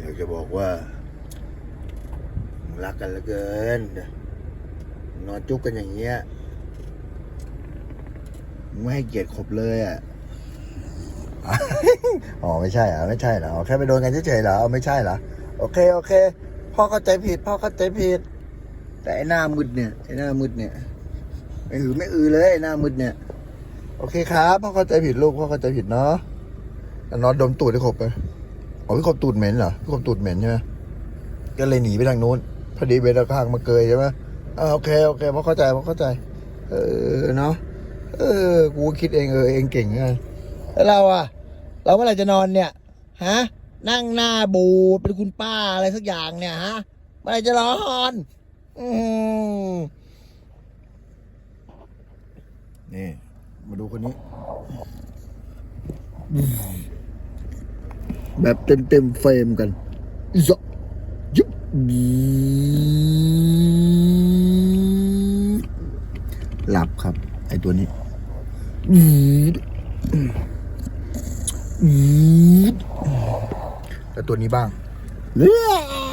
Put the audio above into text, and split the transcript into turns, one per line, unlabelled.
อยากจะบอกว่ารักกันเหลือเกิน นอนจุกกันอย่างเงี้ยไม่ให้เกียรติขบเลยอะอ๋อไม่ใช่เหรอะไม่ใช่เหรอแค่ไปโดนกันเฉยๆเหรอไม่ใช่เหรอโอเคโอเคพ่อเข้าใจผิดพ่อเข้าใจผิด แต่ไอ้หน้ามึดเนี่ยไอ้หน้ามึดเนี่ยไม่อือไม่อือเลยไอ้หน้ามึดเนี่ย โอเคครับพ่อเข้าใจผิดลูกพ่อเข้าใจผิดเนาะนอนดมตูดให้ขบไป อ๋อพี่ขบตูดเหม็นเหรอพี่ขบตูดเหม็นใช่ไหมก็เลยหนีไปทางนู้นพอดีเบนตะข้างมาเกยใช่ไหมอ่าโอเคโอเคพอเข้าใจพอเข้าใจ เออเนาะเออ กูคิดเองเออเองเก่งไงแล้วเราอะเราเมื่อไหร่จะนอนเนี่ยฮะนั่งหน้าบูเป็นคุณป้าอะไรสักอย่างเนี่ยฮะเมื่อไหร่จะนอนอืมนี่ มาดูคนนี้ แบบเต็มเต็มเฟรมกันอิซะยุบหลับครับ ไอตัวนี้แล้วตัวนี้บ้างเลือ